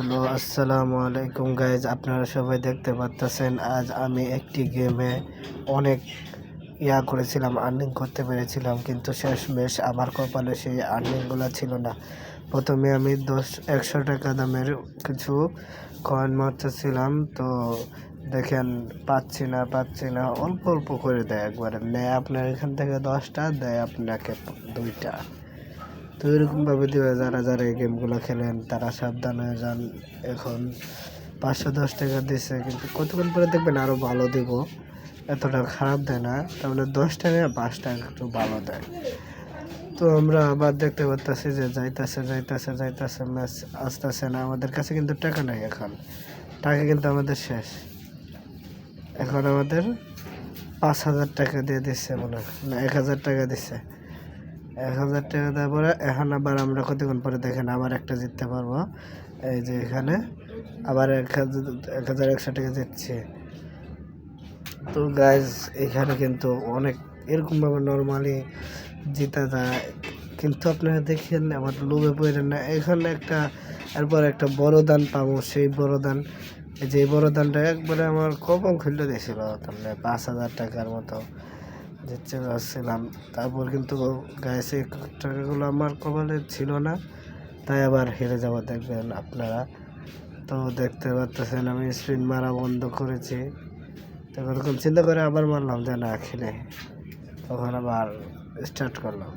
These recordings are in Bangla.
হ্যালো, আসসালামু আলাইকুম গাইজ আপনারা সবাই দেখতে পাচ্ছেন, আজ আমি একটি গেমে অনেক ইয়া করেছিলাম আর্নিং করতে পেরেছিলাম, কিন্তু শেষমেশ আমার কপালে সেই আর্নিংগুলো ছিল না। প্রথমে আমি দশ, একশো টাকা দামের কিছু কয়েন মারতেছিলাম, তো দেখেন পাচ্ছি না পাচ্ছি না, অল্প অল্প করে দেয় একবারে। নেয় আপনার এখান থেকে দশটা, দেয় আপনাকে দুইটা। তো এরকমভাবে দেবে যারা যারা এই গেমগুলো খেলেন, তারা সাবধান হয়ে যান। এখন পাঁচশো দশ টাকা দিচ্ছে কিন্তু কতক্ষণ পরে দেখবেন আরও ভালো দেব। এতটা খারাপ দেয় না, তাহলে দশ টাকা, পাঁচ টাকা একটু ভালো দেয়। তো আমরা আবার দেখতে পাচ্ছি যে যাইতাছে যাইতাছে যাইতাছে, ম্যাচ আসতেছে না। আমাদের কাছে কিন্তু টাকা নাই এখন। টাকা কিন্তু আমাদের শেষ। এখন আমাদের পাঁচ হাজার টাকা দিয়ে দিচ্ছে মনে হয়। না, এক হাজার টাকা দিচ্ছে এক হাজার টাকা দেওয়ার পরে, এখন আবার আমরা কতক্ষণ পরে দেখেন আবার একটা জিততে পারব। এই যে এখানে আবার এক হাজার এক হাজার একশো টাকা জিতছে। তো গাইজ এখানে কিন্তু অনেক এরকমভাবে নর্মালি জিতা যায়। কিন্তু আপনারা দেখেন, আবার লোভে পড়েন না। এখানে একটা, এরপর একটা বড় দান পাবো, সেই বড় দান। যে বড় দানটা একবারে আমার কখন খুললে দিয়েছিল। তাহলে পাঁচ হাজার টাকার মতো। দিচ্ছে যাচ্ছিলাম তারপর কিন্তু গায়ে এই টাকাগুলো আমার কপালে ছিল না, তাই আবার হেরে যাব দেখবেন আপনারা। তো দেখতে পাচ্ছেন আমি স্পিন মারা বন্ধ করেছি। তো ওরকম চিন্তা করে আবার মারলাম যে না, খেলে। তখন আবার স্টার্ট করলাম।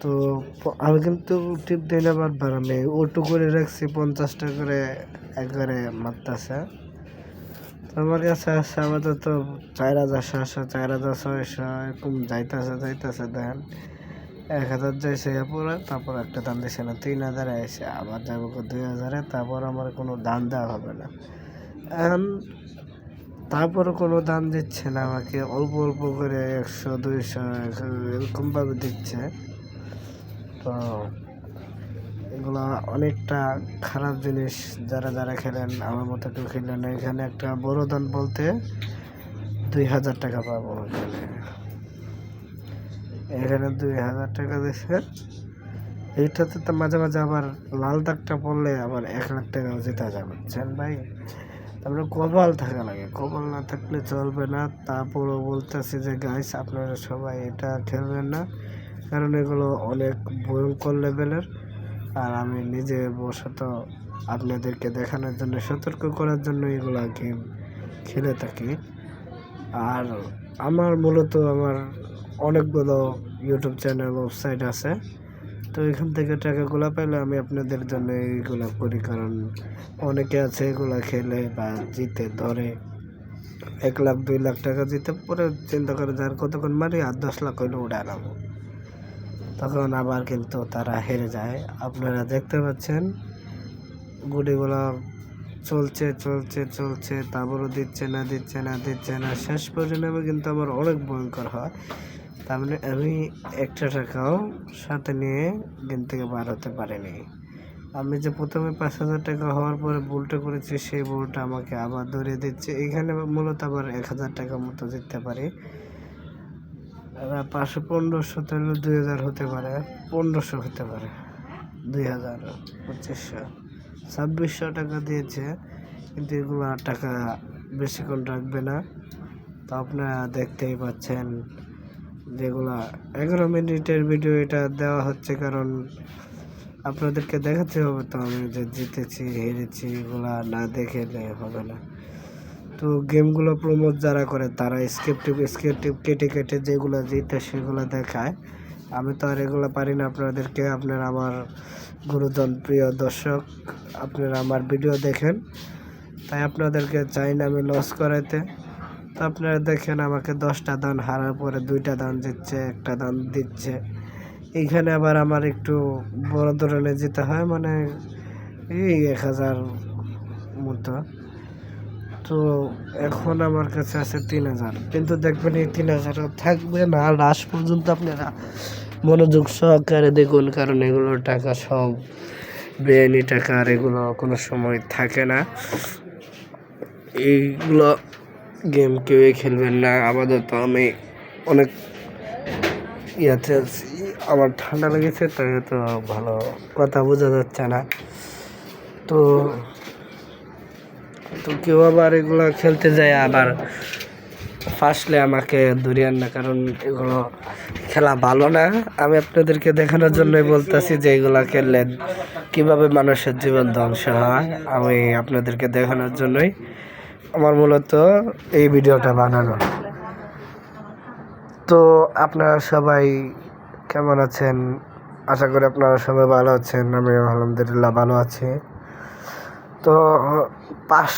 তো আমি কিন্তু টিপ দিই না বারবার আমি ওটু করে রাখছি, পঞ্চাশটা করে একবারে মারতেছে। আমার কাছে আছে তো চার হাজার সাতশো চার হাজার ছয়শো, এরকম যাইতেছে যাইতেছে, দেন এক হাজার যাইছে পরে তারপর একটা দাম দিছে না, তিন হাজারে এসে আবার যাব দুই হাজারে, তারপর আমার কোনো দাম দেওয়া হবে না। এখন তারপর কোনো দাম দিচ্ছে না আমাকে, অল্প অল্প করে একশো, দুইশো এরকমভাবে দিচ্ছে। তো এগুলো অনেকটা খারাপ জিনিস যারা যারা খেলেন, আমার মতো কেউ খেলেন। এখানে একটা বড় দান বলতে দুই হাজার টাকা পাবো এখানে। এখানে দুই হাজার টাকা দিচ্ছে এইটাতে তো মাঝে মাঝে আবার লাল দাগটা পড়লে আবার এক লাখ টাকাও জেতা যাবে বুঝছেন ভাই? তারপরে কপাল থাকা লাগে। কপাল না থাকলে চলবে না। তারপরও বলতেছি যে গাইস আপনারা সবাই এটা খেলবেন না। কারণ এগুলো অনেক ভয়ঙ্কর লেভেলের আর আমি নিজে বসত আপনাদেরকে দেখানোর জন্য, সতর্ক করার জন্য এগুলা গেম খেলে থাকি। আর আমার মূলত আমার অনেকগুলো ইউটিউব চ্যানেল ওয়েবসাইট আছে। তো এখান থেকে টাকাগুলো পেলে আমি আপনাদের জন্য এইগুলো করি, কারণ অনেকে আছে এগুলো খেলে বা জিতে, ধরে এক লাখ, দুই লাখ টাকা জিতে, পরে চিন্তা করে যার কতক্ষণ মারি, আর দশ লাখ হইলে উঠে আনাবো তখন আবার কিন্তু তারা হেরে যায়। আপনারা দেখতে পাচ্ছেন গুটিগুলো চলছে চলছে চলছে তারপরও দিচ্ছে না দিচ্ছে না দিচ্ছে না। শেষ পরিণামে কিন্তু আমার অনেক ভয়ঙ্কর হয়। তার মানে আমি একটা টাকাও সাথে নিয়ে গেম থেকে বার হতে পারিনি। আমি যে প্রথমে পাঁচ হাজার টাকা হওয়ার পরে ভুলটা করেছি, সেই ভুলটা আমাকে আবার ধরে দিচ্ছে। এখানে মূলত আবার এক হাজার টাকা মতো জিততে পারি। পাঁচশো পনেরোশো তাহলে দুই হাজার হতে পারে, পনেরোশো হতে পারে, দুই হাজার, পঁচিশশো। ছাব্বিশশো টাকা দিয়েছে, কিন্তু এগুলো টাকা বেশিক্ষণ রাখবে না। তো আপনারা দেখতেই পাচ্ছেন যেগুলা এগারো মিনিটের ভিডিও এটা দেওয়া হচ্ছে, কারণ আপনাদেরকে দেখাতে হবে তো আমি যে জিতেছি, হেরেছি, এগুলা না দেখলে হবে না। তো গেমগুলো প্রমোট যারা করে, তারা স্ক্রিপ্টিভ স্ক্রিপ্টিভ কেটে কেটে যেগুলো জিতে সেগুলো দেখায়। আমি তো আর এগুলো পারি না আপনাদেরকে, আপনারা আমার গুরুজন প্রিয় দর্শক, আপনারা আমার ভিডিও দেখেন। তাই আপনাদেরকে চাই না আমি লস করাইতে। তো আপনারা দেখেন আমাকে দশটা দান হারার পরে দুইটা দান দিচ্ছে একটা দান দিচ্ছে। এইখানে আবার আমার একটু বড় ধরনের যেতে হয় মানে এই এক হাজার মতো। তো এখন আমার কাছে আছে তিন হাজার। কিন্তু দেখবেন এই তিন হাজারও থাকবে না। লাস্ট পর্যন্ত আপনারা মনোযোগ সহকারে দেখুন, কারণ এগুলো টাকা সব বেআইনি টাকা আর এগুলো কোনো সময় থাকে না। এইগুলো গেম কেউই খেলবেন না। আপাতত আমি অনেক ইয়াতে আছি। আমার ঠান্ডা লেগেছে, তাই তো ভালো কথা বোঝা যাচ্ছে না। তো তো কেউ আবার এগুলো খেলতে যায়, আবার ফার্স্টলে আমাকে ধরিয়ান না কারণ এগুলো খেলা ভালো না। আমি আপনাদেরকে দেখানোর জন্যই বলতেছি যে এগুলো খেললেন কীভাবে মানুষের জীবন ধ্বংস হয়, আমি আপনাদেরকে দেখানোর জন্যই আমার মূলত এই ভিডিওটা বানানো। তো আপনারা সবাই কেমন আছেন? আশা করি আপনারা সবাই ভালো আছেন আমি আলহামদুলিল্লাহ ভালো আছি। তো, পাঁচ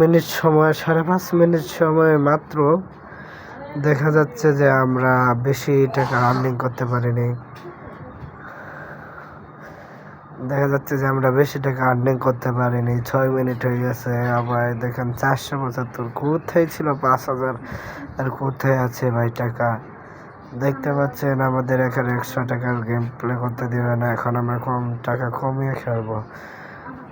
মিনিট সময়, সাড়ে পাঁচ মিনিট সময় মাত্র দেখা যাচ্ছে যে আমরা বেশি টাকা আর্নিং করতে পারিনি। দেখা যাচ্ছে যে আমরা বেশি টাকা আর্নিং করতে পারিনি, ছয় মিনিট হয়ে গেছে। আবার দেখেন চারশো পঁচাত্তর কোথায় ছিল? পাঁচ হাজার আর কোথায় আছে ভাই টাকা? দেখতে পাচ্ছেন আমাদের এখানে একশো টাকার গেম প্লে করতে দেবে না, এখন আমরা কম টাকা কমিয়ে খেলব।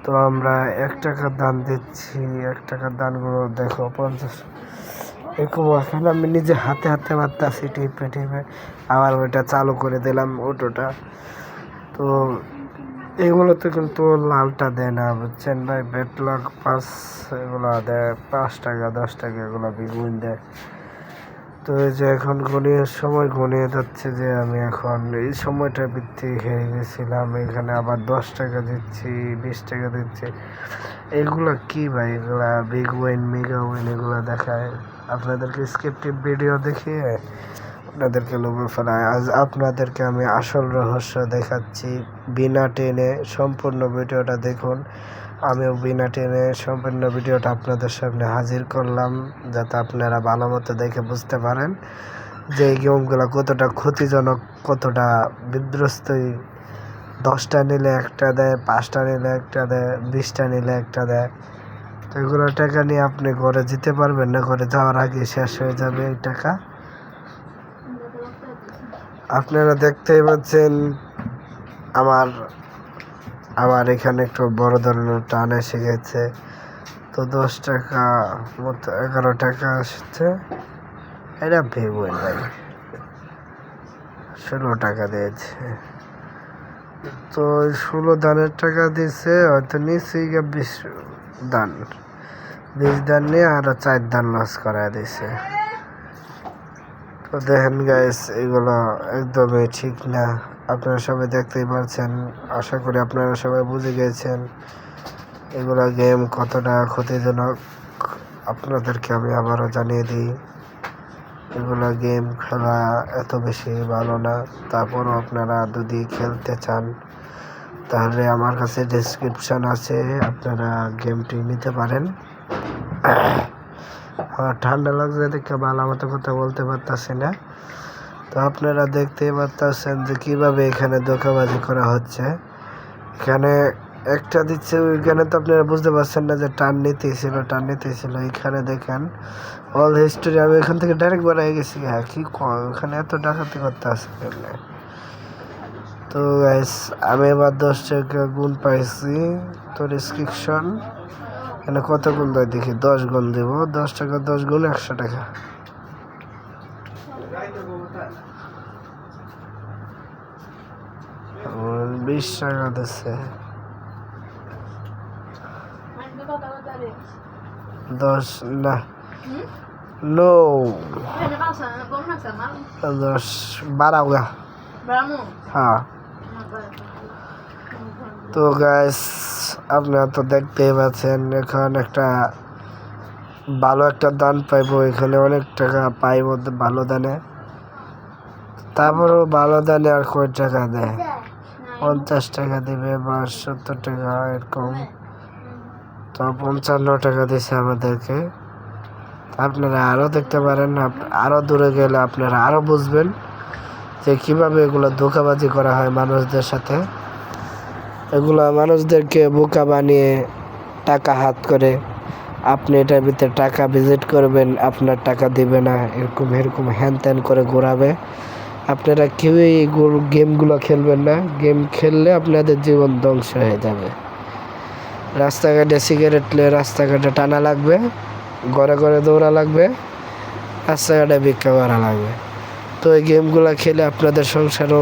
তো আমরা এক টাকার দান দিচ্ছি, এক টাকার দানগুলো দেখো, পঞ্চাশ। এরকম এখন আমি নিজে হাতে হাতে মারতেছি টিপে টিপে, আবার ওইটা চালু করে দিলাম অটোটা। তো এগুলোতে কিন্তু লালটা দেয় না, বুঝছেন ভাই? বেটলক পাঁচ, এগুলো দেয় পাঁচ টাকা, দশ টাকা, এগুলো বিগুন দেয়। তো এই যে এখন ঘনিয়ে সময় ঘনিয়ে যাচ্ছে যে আমি এখন এই সময়টা বৃদ্ধি হয়ে গেছিলাম। এখানে আবার দশ টাকা দিচ্ছি, বিশ টাকা দিচ্ছি। এগুলো কি ভাই? এগুলা বিগ ওয়েন মেগা ওয়েন এগুলো দেখায়। আপনাদেরকে স্ক্রিপ্টিভ ভিডিও দেখিয়ে আপনাদেরকে লোভে ফেলায়। আজ আপনাদেরকে আমি আসল রহস্য দেখাচ্ছি। বিনা টেনে সম্পূর্ণ ভিডিওটা দেখুন। আমিও বিনা টেনে সম্পূর্ণ ভিডিওটা আপনাদের সামনে হাজির করলাম, যাতে আপনারা ভালো মতো দেখে বুঝতে পারেন যে এই গেমগুলো কতটা ক্ষতিজনক, কতটা বিধ্বস্তই দশটা নিলে একটা দেয়, পাঁচটা নিলে একটা দেয়, বিশটা নিলে একটা দেয়। তো এগুলো টাকা নিয়ে আপনি ঘরে যেতে পারবেন না, ঘরে যাওয়ার আগে শেষ হয়ে যাবে এই টাকা। আপনারা দেখতেই পাচ্ছেন আমার আবার এখানে একটু বড় ধরনের টান এসে গেছে। তো দশ টাকা মতো এগারো টাকা আসছে। এটা ভেবই ভাই। ষোলো টাকা দিয়েছে। তো ষোলো দানের টাকা দিয়েছে, হয়তো নিচেই গিয়ে বিশ দান। বিশ দান নিয়ে আরও চার দান লস করা দিছে তো দেখেন গাইস এগুলো একদমই ঠিক না। আপনারা সবাই দেখতেই পারছেন, আশা করি আপনারা সবাই বুঝে গেছেন। এগুলো গেম কতটা ক্ষতিজনক, আপনাদেরকে আমি আবারও জানিয়ে দিই। এগুলো গেম খেলা এত বেশি ভালো না, তারপরও আপনারা যদি খেলতে চান, তাহলে আমার কাছে ডেসক্রিপশন আছে, আপনারা গেমটি নিতে পারেন। ঠান্ডা লাগছে দেখে ভালো মতো কথা বলতে পারতাছি না। তো আপনারা দেখতেই পারতেছেন যে কীভাবে এখানে ধোকাবাজি করা হচ্ছে। এখানে একটা দিচ্ছে, ওইখানে তো আপনারা বুঝতে পারছেন না যে টান নিতেই ছিল, টান নিতেই ছিল। এখানে দেখেন অল হিস্টোরি আমি এখান থেকে ডাইরেক্ট বানাই গেছি। হ্যাঁ কী এখানে এত ডাকাতি করতে আসে তো আমি এবার দশ টাকা গুণ পাইছি। তো রেস্ট্রিকশন এখানে কত গুণ দেয় দেখি? দশ গুণ দেবো। দশ টাকা দশ গুণ একশো টাকা। বিশ টাকা দিচ্ছে। দশ না। নো। দশ বারো গা হ্যাঁ। তো গাইস আপনারা তো দেখতেই পাচ্ছেন, এখন একটা ভালো একটা দান পাইবো, এখানে অনেক টাকা পাই মধ্যে ভালো দানে। তারপরেও ভালো দানে আর কয় টাকা দেয়? পঞ্চাশ টাকা দিবে বা সত্তর টাকা, এরকম। তো পঞ্চান্ন টাকা দিছে আমাদেরকে। আপনারা আরও দেখতে পারেন আরও দূরে গেলে আপনারা আরও বুঝবেন যে কীভাবে এগুলো ধোকাবাজি করা হয় মানুষদের সাথে। এগুলো মানুষদেরকে বোকা বানিয়ে টাকা হাত করে। আপনি এটার ভিতরে টাকা ভিজিট করবেন, আপনার টাকা দিবে না, এরকম এরকম হ্যান ত্যান করে ঘোরাবে। আপনারা কেউই এই গেমগুলো খেলবেন না। গেম খেললে আপনাদের জীবন ধ্বংস হয়ে যাবে। রাস্তাঘাটে সিগারেট রাস্তাঘাটে টানা লাগবে, ঘরে ঘরে দৌড়া লাগবে, রাস্তাঘাটে ভিক্ষা করা লাগবে। তো এই গেমগুলো খেলে আপনাদের সংসারও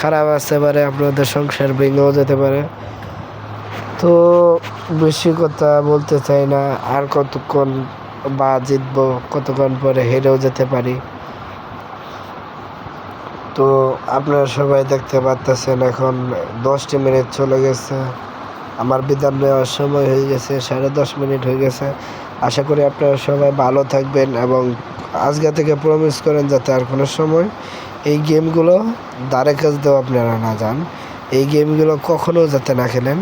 খারাপ আসতে পারে আপনাদের সংসার ভেঙেও যেতে পারে। তো বেশি কথা বলতে চাই না, আর কতক্ষণ বা জিতবো, কতক্ষণ পরে হেরেও যেতে পারি। তো আপনারা সবাই দেখতে পাচ্তেছেন এখন দশটি মিনিট চলে গেছে। আমার বিধান নেওয়ার সময় হয়ে গেছে, সাড়ে দশ মিনিট হয়ে গেছে। আশা করি আপনারা সবাই ভালো থাকবেন এবং আজকে থেকে প্রমিস করেন যাতে আর কোনো সময় এই গেমগুলো দ্বারে কাছ দিয়েও আপনারা না যান। এই গেমগুলো কখনো যাতে না খেলেন।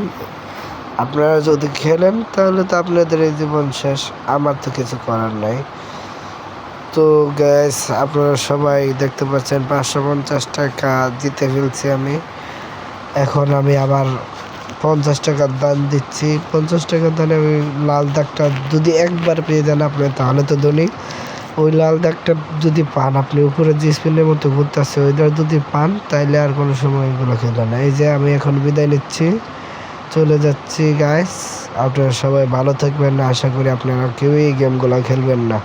আপনারা যদি খেলেন, তাহলে তো আপনাদের এই জীবন শেষ। আমার তো কিছু করার নাই। তো গ্যাস আপনারা সবাই দেখতে পাচ্ছেন, পাঁচশো পঞ্চাশ টাকা জিতে ফেলছি আমি। এখন আমি আবার পঞ্চাশ টাকার দান দিচ্ছি। পঞ্চাশ টাকার দানে আমি লাল দাগটা যদি একবার পেয়ে যান আপনি, তাহলে তো ধনী। ওই লাল দাগটা যদি পান, আপনি উপরে যে স্পিনের মতো ঘুরতেছে ওইটা যদি পান, তাইলে আর কোনো সময় এগুলো খেলে না। এই যে আমি এখন বিদায় নিচ্ছি। চলে যাচ্ছি গাইস আপনারা সবাই ভালো থাকবেন। না আশা করি আপনারা কেউই এই গেমগুলো খেলবেন না।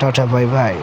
Tata bye bye